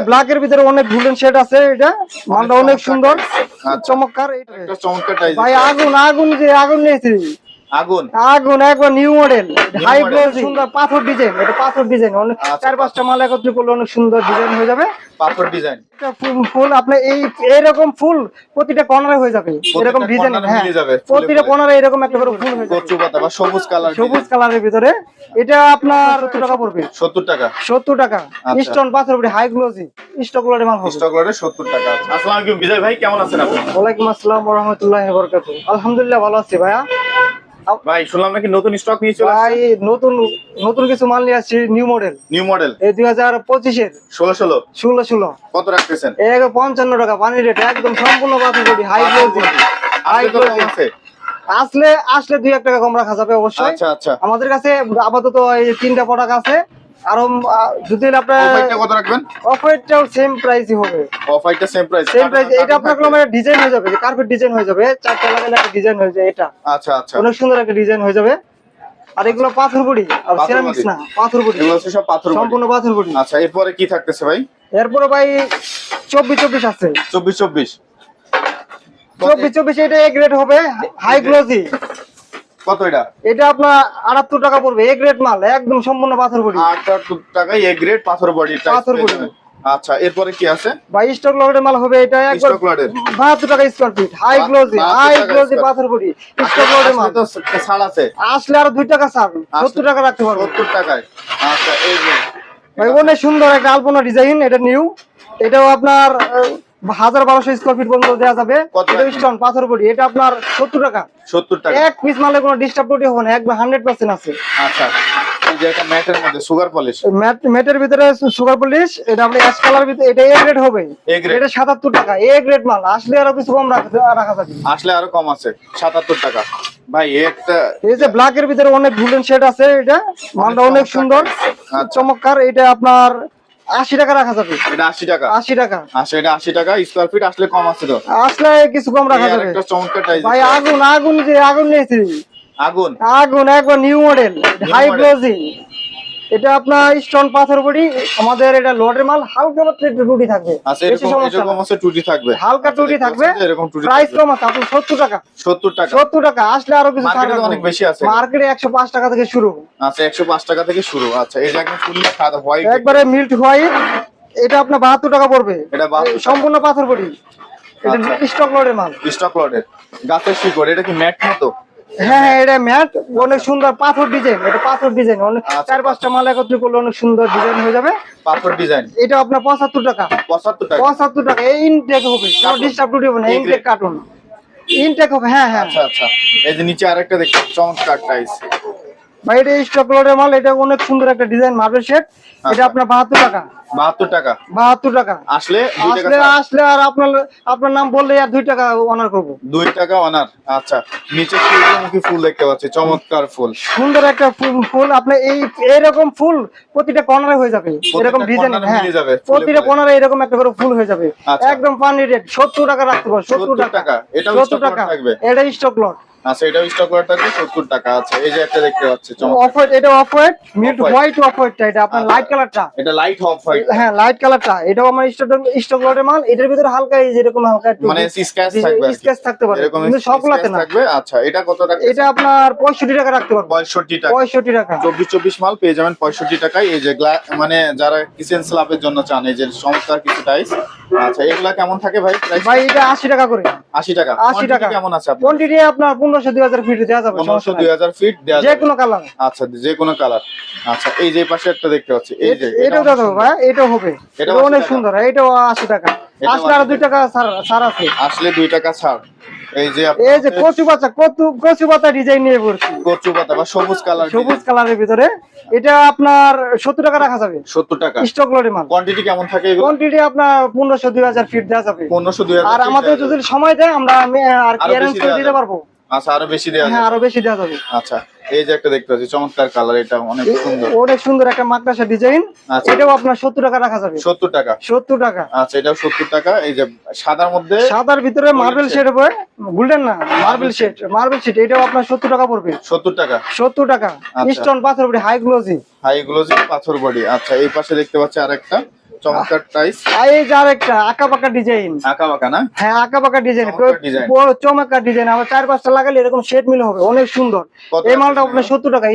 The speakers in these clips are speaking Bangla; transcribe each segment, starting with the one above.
ব্ল্যাক এর ভিতরে অনেক গোল্ডেন শেড আছে এটা। মালটা অনেক সুন্দর। আচ্ছা। চমৎকার এটা চমৎকার ভাই আগুন আগুন যে আগুন নিয়েছি। আগুন? আগুন একবার নিউ মডেল হাই গ্লোজ সুন্দর পাথর ডিজাইন এটা পাথর ডিজাইন অনেক আচ্ছা, চার পাঁচটা মাল একত্রে করলে অনেক সুন্দর ডিজাইন হয়ে যাবে। পাথর ডিজাইন ফুল- ফুল আপনি এই এরকম ফুল প্রতিটা কর্নারে হয়ে যাবে। এরকম ডিজাইন হ্যাঁ প্রতিটা কর্নারে এরকম একটা করে ফুল হয়ে যাবে। পাতা বা সবুজ কালার সবুজ কালারের ভিতরে। এটা আপনার সত্তর টাকা পড়বে? সত্তর টাকা। সত্তর টাকা। আচ্ছা। স্টোন পাথর হাই গ্লোজি স্টক মাল হবে। স্টক লটে সত্তর টাকা আসসালামু আলাইকুম বিজয় ভাই কেমন আছেন আপনি? ওয়ালাইকুম আসসালাম রহমতুল্লাহ বরকাত আলহামদুলিল্লাহ ভালো আছি ভাইয়া। ভাই শুনলাম নাকি নতুন স্টক নিয়ে চলে ভাই নতুন নতুন কিছু মাল নিয়ে আসছি নিউ মডেল নিউ মডেল এই কত রাখতেছেন? টাকা পানি রেট একদম সম্পূর্ণ বাতিল করি হাই আসলে আসলে দুই এক টাকা কম রাখা যাবে অবশ্যই। আচ্ছা আচ্ছা। আমাদের কাছে আপাতত এই তিনটা প্রোডাক্ট আছে। আরও যদি আপনার অফারটা কত রাখবেন? অফারটাও সেম প্রাইসই হবে। অফারটা সেম প্রাইস সেম প্রাইস এটা আপনার কোনো ডিজাইন হয়ে যাবে কার্পেট ডিজাইন হয়ে যাবে চারটা লাগালে একটা ডিজাইন হয়ে যায় এটা। আচ্ছা আচ্ছা। অনেক সুন্দর একটা ডিজাইন হয়ে যাবে। আর এগুলো পাথর বড়ি আর পাথর সিরামিক্স না পাথর বড়ি। এগুলো সব পাথর সম্পূর্ণ পাথর বড়ি। আচ্ছা এরপরে কি থাকতেছে ভাই? এরপরে ভাই চব্বিশ চব্বিশ আছে। চব্বিশ চব্বিশ। চব্বিশ চব্বিশ এটা এক রেট হবে হাই গ্লোজি কত এটা? এটা আপনার আটাত্তর টাকা পড়বে এক রেট মাল একদম সম্পূর্ণ পাথর বড়ি। আটাত্তর টাকায় এ গ্রেড পাথর বডি পাথর। আচ্ছা এরপরে কি আছে? বা স্টক লটের মাল হবে এটা একবার স্টক লটের বাহাত্তর টাকা square feet high glossy high টাকা গ্লোজি পাথর বড়ি স্টক লটের মাল। তো ছাড় আছে। আসলে আরও দুই টাকা ছাড় সত্তর টাকা রাখতে পারব। টাকায়। আচ্ছা এই ভাই অনেক সুন্দর একটা আলপনা ডিজাইন এটা নিউ এটাও আপনার হাজার বারোশো স্কোয়ার ফিট পর্যন্ত দেওয়া যাবে। স্টোন পাথর বডি এটা আপনার সত্তর টাকা। সত্তর টাকা। এক পিস মালে কোনো ডিস্টার্ব টোটি হবে না একবার হান্ড্রেড পার্সেন্ট আছে। আচ্ছা ম্যাটের মধ্যে সুগার পলিশ ম্যাটের ভিতরে সুগার পলিশ এটা আপনি অ্যাশ কালার ভিতরে এটা এ গ্রেড হবে। এটা টাকা এ গ্রেড মাল আসলে আরও কিছু কম রাখা রাখা যাবে। আসলে আরও কম আছে সাতাত্তর টাকা। ভাই একটা এই যে ব্ল্যাক এর ভিতরে অনেক গোল্ডেন শেড আছে এটা মালটা অনেক সুন্দর। চমৎকার এটা আপনার আশি টাকা রাখা যাবে। এটা আশি টাকা। আশি টাকা। আচ্ছা এটা আশি টাকা। স্কোয়ার ফিট আসলে কম আছে তো? আসলে কিছু কম রাখা যাবে। একটা চমৎকার টাইজ ভাই আগুন আগুন যে আগুন নিয়েছি। আগুন? আগুন একবার নিউ মডেল হাই। গ্লোজি এটা আপনার স্টোন পাথর বডি আমাদের এটা লোডের মাল হালকা মাত্র একটু টুটি থাকবে। আচ্ছা বেশি সমস্যা না। টুটি থাকবে। হালকা আচ্ছা, টুটি থাকবে। এরকম টুটি প্রাইস কম আছে আপনার সত্তর টাকা। সত্তর টাকা। সত্তর টাকা আসলে আরও কিছু মার্কেটে অনেক বেশি আছে। মার্কেটে একশো পাঁচ টাকা থেকে শুরু। আচ্ছা একশো পাঁচ টাকা থেকে শুরু। আচ্ছা যে একদম ফুল সাদা হোয়াইট একবারে মিল্ট হোয়াইট এটা আপনার বাহাত্তর টাকা পড়বে। এটা সম্পূর্ণ পাথর বডি। এটা আচ্ছা। স্টক লোডের মাল। স্টক লটের গাছের শিকড় এটা কি ম্যাট মতো? হ্যাঁ হ্যাঁ এটা ম্যাট। অনেক সুন্দর পাথর ডিজাইন এটা পাথর ডিজাইন অনেক আচ্ছা। চার পাঁচটা মাল একত্রে করলে অনেক সুন্দর ডিজাইন হয়ে যাবে। পাথর ডিজাইন এটা আপনার পঁচাত্তর টাকা। পঁচাত্তর টাকা। পঁচাত্তর টাকা। এই ইনটেক হবে। কোনো ডিস্টার্ব টুটি হবে না। ইনটেক কার্টুন ইনটেক হবে হ্যাঁ হ্যাঁ। আচ্ছা আচ্ছা। এই যে নিচে আরেকটা দেখতে চমৎকার টাইস ভাই এটা স্টক মাল এটা অনেক সুন্দর একটা ডিজাইন মার্বেল শেড এটা। আপনার বাহাত্তর টাকা। বাহাত্তর টাকা। বাহাত্তর টাকা। আসলে আসলে আসলে আর আপনার আপনার নাম বললে আর দুই টাকা অনার করব। দুই টাকা অনার আচ্ছা নিচে সূর্যমুখী ফুল দেখতে পাচ্ছি? চমৎকার ফুল। সুন্দর একটা ফুল ফুল আপনি এই এরকম ফুল প্রতিটা কর্নারে হয়ে যাবে। এরকম ডিজাইন হ্যাঁ। মিলে যাবে, ফুলে প্রতিটা কর্নারে এরকম একটা করে ফুল হয়ে যাবে। আচ্ছা। একদম পানি রেট সত্তর টাকা রাখতে পারো সত্তর টাকা। এটাও সত্তর টাকা। থাকবে? এটা স্টক লট আচ্ছা এটাও স্টক থাকবে সত্তর টাকা। আছে এই যে একটা দেখতে পাচ্ছি চমৎকার। অফ হোয়াইট এটা off white milk white off হোয়াইটটা এটা আপনার আচ্ছা। লাইট কালারটা এটা লাইট অফ হোয়াইট হ্যাঁ লাইট কালারটা এটাও আমার স্টক স্টক লটের মাল এটার ভিতরে হালকা এই যেরকম হালকা মানে স্ক্র্যাচ থাকবে থাকতে পারে এরকম কিন্তু সবগুলাতে না। থাকবে আচ্ছা এটা কত টাকা? এটা আপনার পঁয়ষট্টি টাকা রাখতে পারবেন পঁয়ষট্টি টাকা। পঁয়ষট্টি টাকা। চব্বিশ চব্বিশ মাল পেয়ে যাবেন পঁয়ষট্টি টাকায়। এই যে মানে যারা কিচেন স্ল্যাবের জন্য চান এই যে চমৎকার কিছু টাইস আচ্ছা এগুলা কেমন থাকে ভাই ভাই এটা আশি টাকা করে। আশি টাকা। আশি Quantity টাকা। কেমন আছে আপনার? কোয়ান্টিটি আপনার পনেরোশো দুই হাজার ফিট দেওয়া যাবে পনেরোশো সমস্যা দুই নাই। হাজার ফিট দেওয়া যে কোনো কালার আচ্ছা যে কোনো কালার আচ্ছা এই যে পাশে একটা দেখতে পাচ্ছি এই যে এটা যাবে সুন্দর। ভাই এটা হবে। এটা অনেক সুন্দর এটাও আশি টাকা। আসলে আরও 80 দুই টাকা ছাড় ছাড় আছে। আসলে দুই টাকা ছাড়। এই যে এই যে কচু পাতা কচু কচু পাতা ডিজাইন নিয়ে পড়ছি কচু পাতা বা সবুজ কালার সবুজ কালারের ভিতরে। এটা আপনার সত্তর টাকা রাখা যাবে। সত্তর টাকা। স্টক লরি মাল। কোয়ান্টিটি কেমন থাকে এগুলো? কোয়ান্টিটি আপনার ফিট দেওয়া যাবে। আর আমাদের যদি সময় দেয় আমরা আর করে দিতে পারব। আচ্ছা আরও বেশি দেওয়া হ্যাঁ আরও বেশি দেওয়া যাবে। আচ্ছা। এই যে একটা দেখতে পাচ্ছি চমৎকার কালার এটা অনেক সুন্দর। অনেক সুন্দর একটা মাকড়াসা ডিজাইন আচ্ছা। এটাও আপনার সত্তর টাকা রাখা যাবে। সত্তর টাকা। সত্তর টাকা। আচ্ছা এটাও সত্তর টাকা। এই যে সাদার মধ্যে সাদার ভিতরে মার্বেল। শেড হবে। গোল্ডেন না মার্বেল শেড মার্বেল শেড এটাও আপনার সত্তর টাকা পড়বে। সত্তর টাকা। সত্তর টাকা। আচ্ছা। স্টোন পাথর হাই গ্লোজি হাই গ্লোজি পাথর বডি। আচ্ছা এই পাশে দেখতে পাচ্ছি আরেকটা। চমৎকার টাইস এই যে আরেকটা আঁকা ডিজাইন আঁকা না? হ্যাঁ আঁকা ডিজাইন চমৎকার ডিজাইন আবার চার পাঁচটা লাগালে এরকম শেড মিলে হবে অনেক সুন্দর। এই মালটা আপনার সত্তর টাকা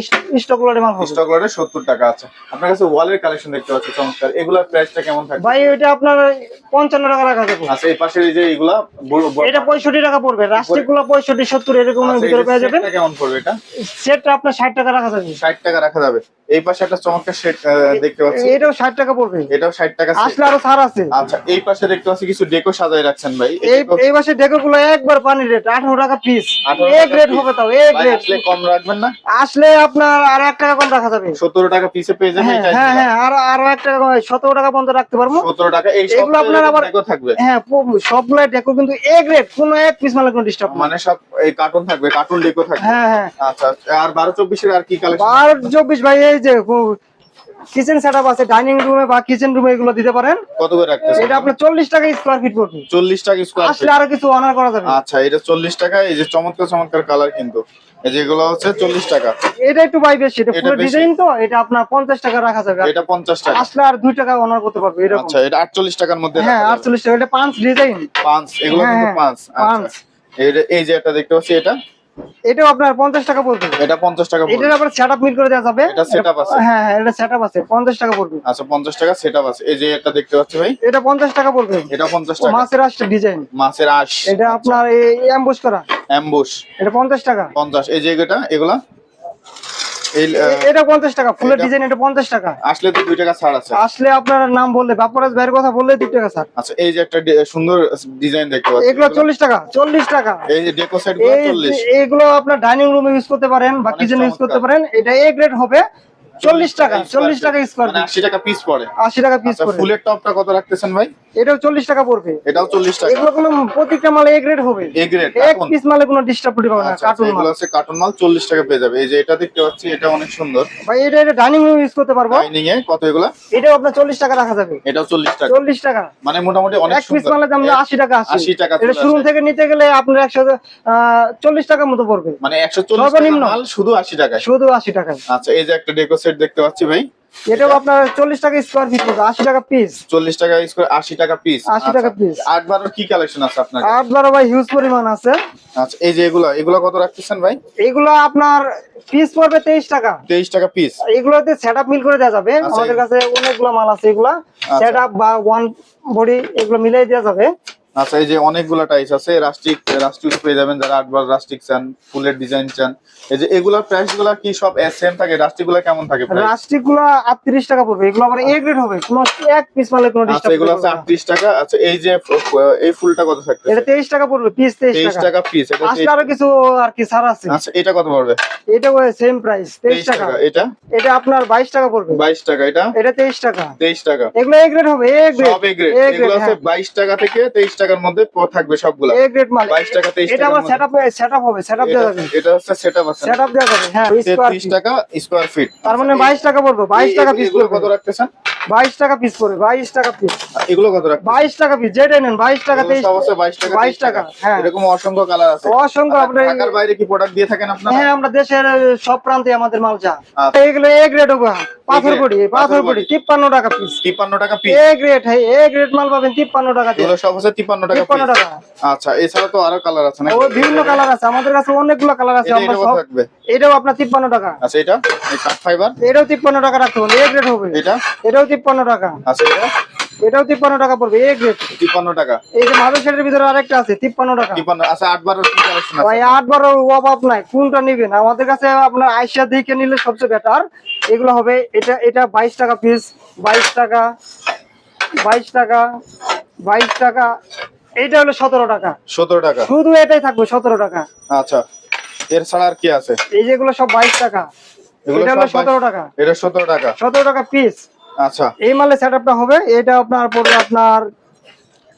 স্টক লটের মাল হবে। স্টক লটে সত্তর টাকা আছে। আপনার কাছে ওয়ালের কালেকশন দেখতে পাচ্ছি চমৎকার। এগুলোর প্রাইসটা কেমন থাকবে ভাই এটা আপনার পঞ্চান্ন টাকা রাখা যাবে। আচ্ছা এই পাশের এই যে এগুলা এটা পঁয়ষট্টি টাকা পড়বে। গুলো পঁয়ষট্টি সত্তর এরকম আচ্ছা, ভিতরে পেয়ে যাবেন। কেমন পড়বে এটা? সেটটা আপনার ষাট টাকা রাখা যাবে। ষাট টাকা রাখা যাবে। এই পাশে একটা চমৎকার সেট দেখতে পাচ্ছি। এটাও ষাট টাকা পড়বে। এটাও ষাট টাকা আসলে আরও ছাড় আছে। আচ্ছা এই পাশে দেখতে পাচ্ছি কিছু ডেকো সাজায় রাখছেন ভাই। এই এই মাসে ডেকো গুলো একবার পানি রেট আঠারো টাকা পিস 18 এ গ্রেড হবে তাও এ গ্রেড আসলে কম রাখবেন না? আসলে আপনার আর এক টাকা কম রাখা যাবে। সতেরো টাকা পিসে পেয়ে যাবে হ্যাঁ হ্যাঁ হ্যাঁ আরও আরও টাকা কম সতেরো টাকা পর্যন্ত রাখতে পারব। সতেরো টাকা এই সব এগুলো আপনার আবার- ডেকো থাকবে? হ্যাঁ সবগুলাই ডেকো কিন্তু এ গ্রেড কোনো এক পিস মালে কোনো ডিস্টার্ব মানে সব এই কার্টুন থাকবে কার্টুন ডেকো থাকবে? হ্যাঁ হ্যাঁ। আচ্ছা আর বারো চব্বিশের আর কি কালেকশন আর চব্বিশ ভাই এই যে কিচেন সেট আছে ডাইনিং রুমে বা কিচেন রুমে এগুলো দিতে পারেন। কত করে রাখতেছে এটা আপনার চল্লিশ টাকা স্কোয়ার ফিট পড়বে। চল্লিশ টাকা স্কোয়ার আসলে আরও কিছু অনার করা যাবে আচ্ছা এটা চল্লিশ টাকা এই যে চমৎকার চমৎকার কালার কিন্তু। এই যেগুলো হচ্ছে চল্লিশ টাকা। এটা একটু ভাই বেশি এটা এটা পুরো ডিজাইন তো এটা আপনার পঞ্চাশ টাকা রাখা যাবে। এটা পঞ্চাশ টাকা। আসলে আর দুই টাকা অনার করতে পারবে এরকম। আচ্ছা এটা আটচল্লিশ টাকার মধ্যে হ্যাঁ রাখা যাবে। আটচল্লিশ টাকা এটা পাঁচ ডিজাইন পাঁচ এগুলো হ্যাঁ, কিন্তু হ্যাঁ, পাঁচ পাঁচ। আচ্ছা এই- এই যে একটা দেখতে পাচ্ছি এটা? এটাও আপনার পঞ্চাশ টাকা পড়বে। এটা পঞ্চাশ টাকা পড়বে। এটার আবার সেটআপ মিল করে দেওয়া যাবে। এটা সেটআপ আছে। হ্যাঁ হ্যাঁ এটা সেটআপ আছে পঞ্চাশ টাকা পড়বে। আচ্ছা পঞ্চাশ টাকা সেট আছে। এই যে এটা দেখতে পাচ্ছি ভাই। এটা পঞ্চাশ টাকা পড়বে। এটা পঞ্চাশ ও, টাকা। মাছের আশ ডিজাইন মাছের আশ। এটা আপনার এই অ্যাম্বুশ করা। অ্যাম্বুশ এটা পঞ্চাশ টাকা। পঞ্চাশ। এই যে এটা এগুলা? এটা পঞ্চাশ টাকা ফুলের ডিজাইন এটা পঞ্চাশ টাকা। আসলে তো টাকা ছাড় আছে। আসলে আপনার নাম বললে বাপরাজ ভাইয়ের কথা বললে দুই টাকা আচ্ছা এই যে একটা সুন্দর ডিজাইন দেখতে এগুলো চল্লিশ টাকা চল্লিশ টাকা। এই যে ডেকো সেটগুলো এই চল্লিশ। এইগুলো আপনার ডাইনিং রুমে ইউজ করতে পারেন বা কিচেন কিচেনে ইউজ করতে পারেন এটা এ গ্রেড হবে। চল্লিশ টাকা চল্লিশ টাকা স্কোয়ার মানে আশি টাকা পিস পড়ে। আশি টাকা পিস আচ্ছা করে ফুলের টপটা কত রাখতেছেন ভাই? এটাও চল্লিশ টাকা পড়বে। এটাও চল্লিশ টাকা। এগুলো কোনো প্রত্যেকটা মালে এ গ্রেড হবে। এ গ্রেড এক পিস মালে কোনো ডিস্টার্ব পাবে না আচ্ছা কার্টুন মাল। এগুলো কার্টুন মাল চল্লিশ টাকা পেয়ে যাবে। এই যে এটা দেখতে পাচ্ছি এটা অনেক সুন্দর। ভাই এটা এটা ডাইনিং রুমে ইউজ করতে পারব। ডাইনিং এ কত এগুলা? এটাও আপনার চল্লিশ টাকা রাখা যাবে। এটাও চল্লিশ টাকা। চল্লিশ টাকা। মানে মোটামুটি অনেক এক পিস মালে দাম আশি টাকা আশি। টাকা এটা শোরুম থেকে নিতে গেলে আপনার একশো চল্লিশ টাকার মতো পড়বে। মানে একশো চল্লিশ সর্বনিম্ন। মাল শুধু আশি টাকায়। শুধু আশি টাকায়। আচ্ছা এই যে একটা ডেকো সেট দেখতে পাচ্ছি ভাই। এটাও আপনার চল্লিশ টাকা স্কোয়ার ফিট পড়বে আশি টাকা পিস চল্লিশ টাকা স্কোয়ার আশি টাকা পিস 80 টাকা piece। আট বারোর কি কালেকশন আছে আপনার আট বারো ভাই হিউজ পরিমাণ আছে। আচ্ছা এই যে এগুলো এগুলো কত রাখতেছেন ভাই? এগুলো আপনার পিস পড়বে তেইশ টাকা। তেইশ টাকা পিস এগুলোতে সেট আপ মিল করে দেওয়া যাবে। আচ্ছা, আমাদের কাছে অনেকগুলো মাল আছে এগুলা। সেট আপ বা ওয়ান বডি এগুলো মিলাই দেওয়া যাবে। আচ্ছা এই যে অনেকগুলো টাইস আছে রাস্টিক রাস্টিক পেয়ে যাবেন যারা আটবার রাস্টিক চান ফুলের ডিজাইন চান এই যে এগুলোর প্রাইসগুলা কি সব সেম থাকে? রাস্টিকগুলা কেমন থাকে রাস্টিকগুলো আটত্রিশ টাকা পড়বে এগুলো আবার এ গ্রেড হবে কোনো এক পিস মালে কোনো আচ্ছা এগুলো আছে আটত্রিশ টাকা। আচ্ছা এই যে এই ফুলটা কত থাকতেছে? এটা তেইশ টাকা পড়বে পিস তেইশ টাকা। টাকা পিস এটা আসলে আরও কিছু আর কি ছাড় আছে? আচ্ছা এটা কত পড়বে? এটা সেম প্রাইস তেইশ টাকা। টাকা এটা? এটা আপনার বাইশ টাকা পড়বে। বাইশ টাকা এটা? এটা তেইশ টাকা। তেইশ টাকা। এগুলো এ গ্রেড হবে এ গ্রেড সব এ গ্রেড এগুলো আছে বাইশ টাকা থেকে তেইশ টাকার মধ্যে থাকবে সবগুলা। এ গ্রেড মাল। 22 টাকা, 23 এটা টাকার আবার মধ্যে। সেটআপ সেটআপ হবে সেটআপ দেওয়া যাবে। এটা হচ্ছে সেটআপ আছে। সেটআপ দেওয়া যাবে হ্যাঁ স্কোয়ার তেত্রিশ টাকা স্কোয়ার ফিট তার মানে বাইশ টাকা পড়বে বাইশ টাকা পিস কত রাখতেছেন? বাইশ টাকা পিস পড়বে বাইশ টাকা পিস এগুলো কত রাখতেছেন? বাইশ টাকা পিস যেটা নেন বাইশ টাকা এগুলো তেইশ সব আছে 22 টাকা 22 টাকা, হ্যাঁ। এরকম অসংখ্য কালার আছে। অসংখ্য আর আপনার ঢাকার বাইরে কি প্রোডাক্ট দিয়ে থাকেন আপনারা? হ্যাঁ আমরা দেশের সব প্রান্তে আমাদের মাল যা। আচ্ছা। এগুলো এ গ্রেড হবে। পাথর পড়ি পাথর পড়ি তিপ্পান্ন টাকা পিস 53 টাকা পিস এ গ্রেড হ্যাঁ এ গ্রেড মাল পাবেন তিপ্পান্ন টাকা দিয়ে এগুলো সব আছে 53 টাকা তিপ্পান্ন পিস টাকা। আচ্ছা এছাড়া তো আরও কালার আছে না ও বিভিন্ন কালার আছে। আমাদের কাছে অনেকগুলো কালার আছে। আমরা সব এটাও আপনার তিপ্পান্ন টাকা। আচ্ছা এটা? এই কাট ফাইবার এটাও তিপ্পান্ন টাকা রাখতে হবে। এ গ্রেড হবে। এটা? এটাও তিপ্পান্ন টাকা। আচ্ছা এটা? এটাও তিপ্পান্ন টাকা পড়বে। এ গ্রেড 53 টাকা। এই যে সেটের ভিতরে আরেকটা আছে তিপ্পান্ন টাকা। 53 আচ্ছা আট কালেকশন ভাই আট বারো অভাব নাই। কোনটা নিবেন? আমাদের কাছে আপনার আইসা দিকে নিলে সবচেয়ে বেটার এগুলো হবে এটা এটা বাইশ টাকা পিস বাইশ টাকা বাইশ টাকা বাইশ টাকা এইটা হলো সতেরো টাকা। 17 টাকা। শুধু এটাই থাকবে সতেরো টাকা। আচ্ছা এর ছাড়া আর কি আছে? এই যেগুলো সব বাইশ টাকা এগুলো এটা হলো সতেরো টাকা। এটা 17 টাকা। সতেরো টাকা পিস আচ্ছা। এই মালে সেট আপটা হবে এটা আপনার পড়বে আপনার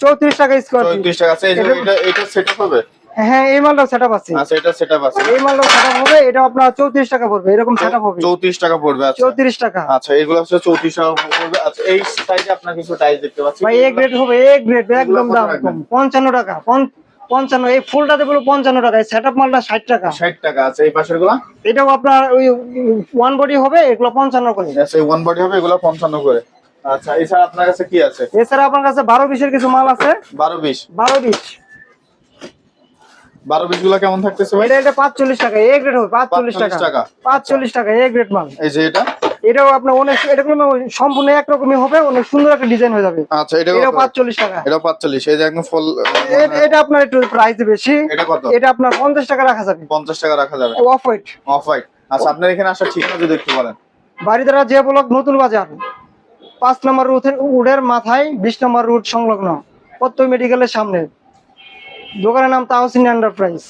চৌত্রিশ টাকা স্কোয়ার 34 টাকা এটা- এটা এটা সেটআপ হবে? হ্যাঁ এই মালটাও সেট আপ আছে। আচ্ছা এটা সেটআপ আছে। এই মালটাও সেট আপ হবে এটা আপনার চৌত্রিশ টাকা পড়বে এরকম সেট আপ হবে। 34 টাকা পড়বে আচ্ছা। চৌত্রিশ টাকা। আচ্ছা এগুলো হচ্ছে 34 টাকা পড়বে। আচ্ছা এই সাইজে আপনার কিছু টাইস দেখতে পাচ্ছি। ভাই এক গ্রেড হবে এক গ্রেড একদম দাম রাখবেন? কম পঞ্চান্ন টাকা পঞ্চ- পঞ্চান্ন এই ফুলটাতে বলো পঞ্চান্ন টাকা সেট আপ মালটা ষাট টাকা। 60 টাকা আছে এই পাশেরগুলো এটাও আপনার ওই ওয়ান বডি হবে এগুলো পঞ্চান্ন করে। আচ্ছা ওয়ান বডি হবে এগুলো 55 করে। আচ্ছা এছাড়া আপনার কাছে কি আছে? এছাড়া আপনার কাছে বারো বিশের কিছু মাল আছে। বারো বিশ বারো বিশ বারো বিশগুলা কেমন থাকতেছে ভাই? এটা এটা পাঁচচল্লিশ টাকা এ গ্রেড হবে পাঁচচল্লিশ 45 টাকা টাকা। পাঁচচল্লিশ টাকা এ গ্রেড মাল। এই যে এটা? এটাও আপনার অনেক এটা কোনো সম্পূর্ণ একরকমই হবে অনেক সুন্দর একটা ডিজাইন হয়ে যাবে। আচ্ছা এটা কত? পাঁচচল্লিশ টাকা। এটা পাঁচচল্লিশ এই যে একদম ফুল এটা আপনার একটু প্রাইস বেশি। এটা কত? এটা আপনার পঞ্চাশ টাকা রাখা যাবে। পঞ্চাশ টাকা রাখা যাবে। অফ হোয়াইট অফ হোয়াইট আচ্ছা আপনার এখানে আসার ঠিকানা যদি একটু বলেন। বাড়িদারা যে ব্লক নতুন বাজার। পাঁচ নম্বর রুটের উডের মাথায় বিশ নম্বর রুট সংলগ্ন। প্রত্যয় মেডিকেলের সামনে। দোকানের নাম তাহসিন এন্টারপ্রাইজ